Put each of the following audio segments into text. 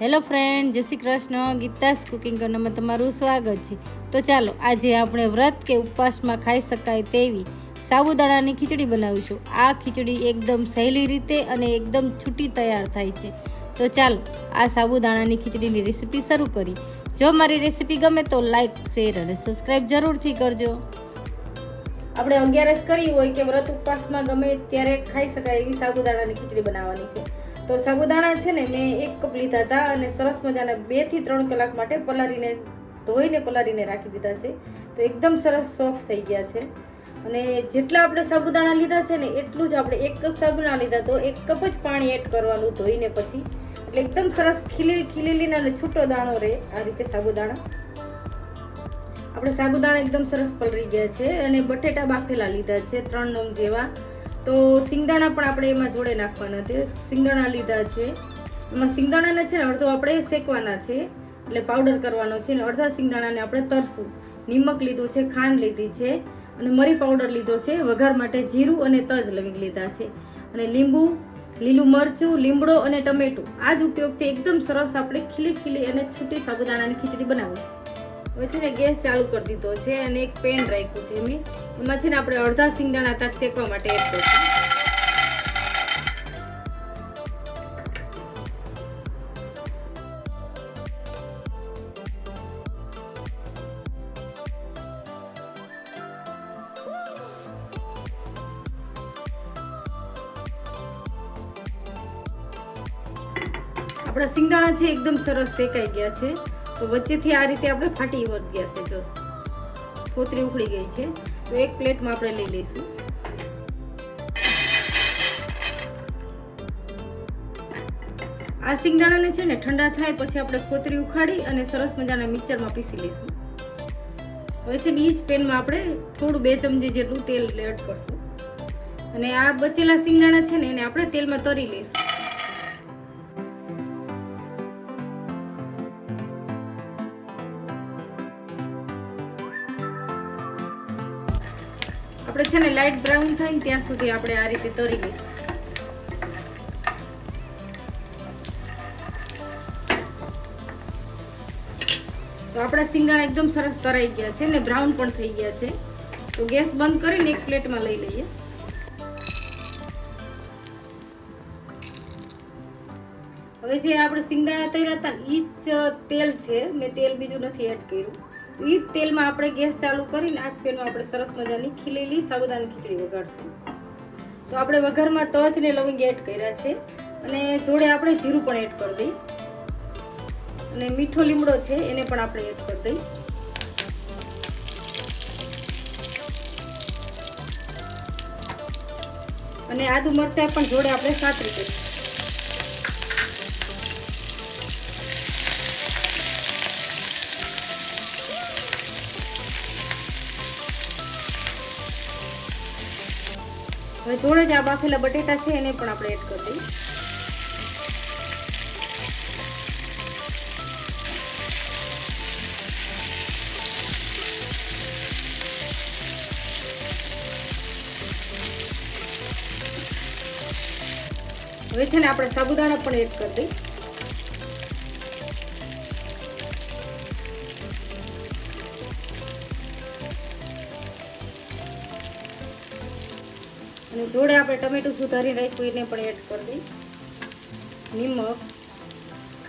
Hello friend, Jay Shri Krishna. Geeta's cooking કરનામાં તમારું સ્વાગત છે. તો ચાલો, આજે આપણે વ્રત કે ઉપવાસમાં ખાઈ શકાય તેવી સાબુદાણાની ખીચડી બનાવીશું. આ ખીચડી એકદમ સહેલી રીતે અને એકદમ છૂટી તૈયાર થાય છે. તો ચાલો, આ સાબુદાણાની ખીચડીની રેસીપી શરૂ કરી જો મારી રેસીપી ગમે તો લાઈક, શેર અને સબસ્ક્રાઈબ જરૂરથી કરજો. આપણે અગિયારસ કરી હોય કે વ્રત ઉપવાસમાં ગમે ત્યારે ખાઈ શકાય એવી સાબુદાણાની ખીચડી બનાવવાની છે. તો સાબુદાણા છે ને મેં એક કપ લીધા હતા અને સરસ મજાના બેથી ત્રણ કલાક માટે પલાળીને ધોઈને પલાળીને રાખી દીધા છે. તો એકદમ સરસ સોફ્ટ થઈ ગયા છે. અને જેટલા આપણે સાબુદાણા લીધા છે ને એટલું જ આપણે એક કપ સાબુદાણા લીધા તો એક કપ જ પાણી એડ કરવાનું ધોઈને પછી. એટલે એકદમ સરસ ખીલી ખીલેલી અને છૂટો દાણો રહે આ રીતે સાબુદાણા. આપણે સાબુદાણા એકદમ સરસ પલળી ગયા છે અને બટેટા બાફેલા લીધા છે ત્રણ નંગ જેવા. તો સિંગદાણા પણ આપણે એમાં જોડે નાખવાના છે. સિંગદાણા લીધા છે. એમાં સિંગદાણાને છે ને અડધો આપણે શેકવાના છે. એટલે પાવડર કરવાનો છે ને અડધા સિંગદાણાને આપણે તરશું. નિમક લીધું છે, ખાંડ લીધી છે અને મરી પાવડર લીધો છે. વઘાર માટે જીરું અને તજ લવિંગ લીધા છે. અને લીંબુ, લીલું મરચું, લીમડો અને ટમેટું. આ જ ઉપયોગથી એકદમ સરસ આપણે ખીલી ખીલી અને છૂટી સાબુદાણાની ખીચડી બનાવીશું હવે છે ને ગેસ ચાલુ કરી દીધો છે અને એક પેન રાખ્યું છે મેં. એમાં છે ને આપણે અડધા સિંગદાણા તાર શેકવા માટે એડ કરીશું. આપણા સિંગદાણા છે, એકદમ સરસ શેકાઈ ગયા છે. તો વચ્ચેથી આ રીતે આપણે ફાટી ગયા છે જો કોતરી ઉખડી ગઈ છે. તો એક પ્લેટમાં આપણે લઈ લઈશું. આ સિંગદાણાને છે ને ઠંડા થાય પછી આપણે ખોતરી ઉખાડી અને સરસ મજાના મિક્સરમાં પીસી લઈશું. હવે છે ને એ જ પેનમાં આપણે થોડું બે ચમચી જેટલું તેલ એડ કરશું. અને આ બચેલા સિંગદાણા છે ને એને આપણે તેલમાં તરી લઈશું. આપણે છે ને લાઈટ બ્રાઉન થાય ત્યાં સુધી આપણે આ રીતે તરી લઈશું. તો આપણા સિંગાણા એકદમ સરસ તરાઈ ગયા છે ને બ્રાઉન પણ થઈ ગયા છે. તો ગેસ બંધ કરીને એક પ્લેટમાં લઈ લઈએ. હવે જે આપણે સિંગાણા તૈયાર હતા એ જ તેલ છે. મેં તેલ બીજું નથી એડ કર્યું. એ તેલમાં આપણે ગેસ ચાલુ કરીને આજ પેનમાં આપણે સરસ મજાની ખીલેલી સાબુદાની ખીચડી વઘારશું. તો આપણે વઘારમાં તજ ને લવિંગ એડ કર્યા છે અને જોડે આપણે જીરું પણ એડ કરી દઈ. અને મીઠો લીમડો છે એને પણ આપણે એડ કરી દઈ. અને આદુ મરચાં પણ જોડે આપણે સાતરી દઈશું હવે જોડે જ આ બાફેલા બટેટા છે, એને પણ આપણે એડ કરી દઈએ હવે છે ને આપણે સાબુદાણા પણ એડ કરી દઈએ અને જોડે આપણે ટમેટું સુધારી રાખ્યું એને પણ એડ કરી દઈ નિમક,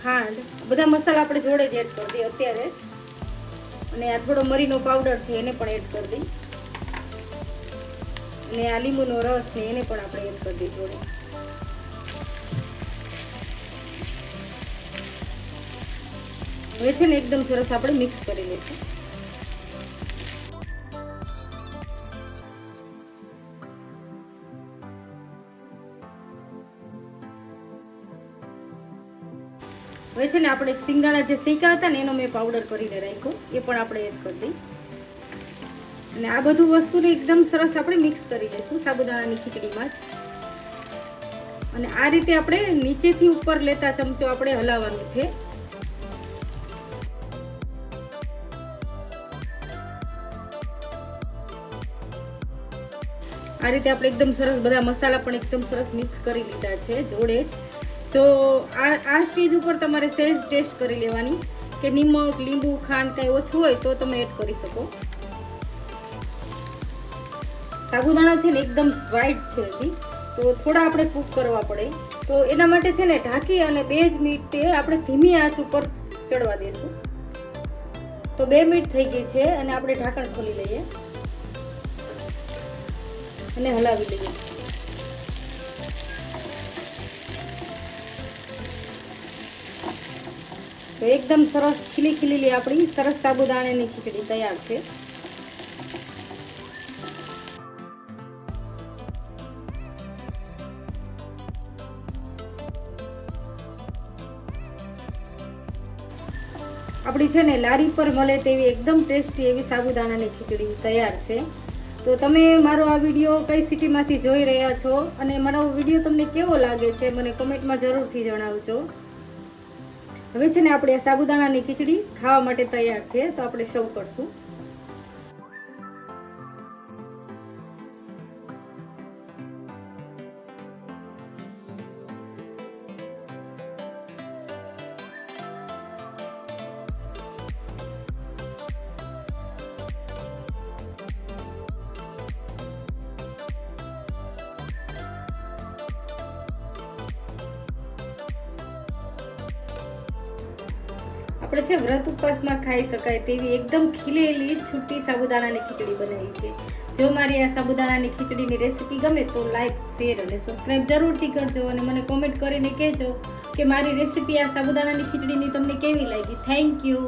ખાંડ, બધા મસાલા આપણે જોડે જ એડ કરી દઈએ અત્યારે જ. અને આ થોડો મરીનો પાવડર છે, એને પણ એડ કરી દઈ અને આ લીંબુનો રસ ને એને પણ આપણે એડ કરી દઈએ જોડે. હવે છે ને એકદમ સરસ આપણે મિક્સ કરી લઈશું. હવે છે ને આપણે સિંગાણા જે શેકા હતા ને એનો મેં પાવડર કરીને રાખ્યો. એ પણ આપણે એડ કરી દઈ અને આ બધું વસ્તુને એકદમ સરસ આપણે મિક્સ કરી લઈશું સાબુદાણાની ખીચડીમાં જ. અને આ રીતે આપણે નીચેથી ઉપર લેતા ચમચો આપણે હલાવવાનું છે. આ રીતે આપણે એકદમ સરસ બધા મસાલા પણ એકદમ સરસ મિક્સ કરી લીધા છે, જોડે જ. જો આ આ સ્ટેજ ઉપર તમારે સહેજ ટેસ્ટ કરી લેવાની. કે નિમક, લીંબુ, ખાંડ કાંઈ ઓછું હોય તો તમે એડ કરી શકો. સાબુદાણા છે ને એકદમ વ્હાઈટ છે હજી. તો થોડા આપણે કૂક કરવા પડે. તો એના માટે છે ને ઢાંકી અને બે જ મિનિટે આપણે ધીમી આંચ ઉપર ચડવા દઈશું તો બે મિનિટ થઈ ગઈ છે અને આપણે ઢાંકણ ખોલી લઈએ. અને હલાવી લઈએ. તો એકદમ સરસ ખીલી ખીલેલી આપણી સરસ સાબુદાણાની ખીચડી તૈયાર છે. આપણી છે ને લારી પર મળે તેવી એકદમ ટેસ્ટી એવી સાબુદાણાની ખીચડી તૈયાર છે. તો તમે મારો આ વીડિયો કઈ સિટીમાંથી જોઈ રહ્યા છો અને મારો વીડિયો તમને કેવો લાગે છે, મને કમેન્ટમાં જરૂરથી જણાવજો. હવે છે ને આપણે સાબુદાણાની ખીચડી ખાવા માટે તૈયાર છે તો આપણે સૌ કરશું. આપણે છે, વ્રત ઉપવાસમાં ખાઈ શકાય તેવી એકદમ ખીલેલી, છૂટી સાબુદાણાની ખીચડી બનાવી છે. જો મારી આ સાબુદાણાની ખીચડીની રેસીપી ગમે તો લાઈક શેર અને સબસ્ક્રાઈબ જરૂરથી કરજો અને મને કોમેન્ટ કરીને કહેજો કે મારી રેસીપી આ સાબુદાણાની ખીચડીની તમને કેવી લાગી. Thank you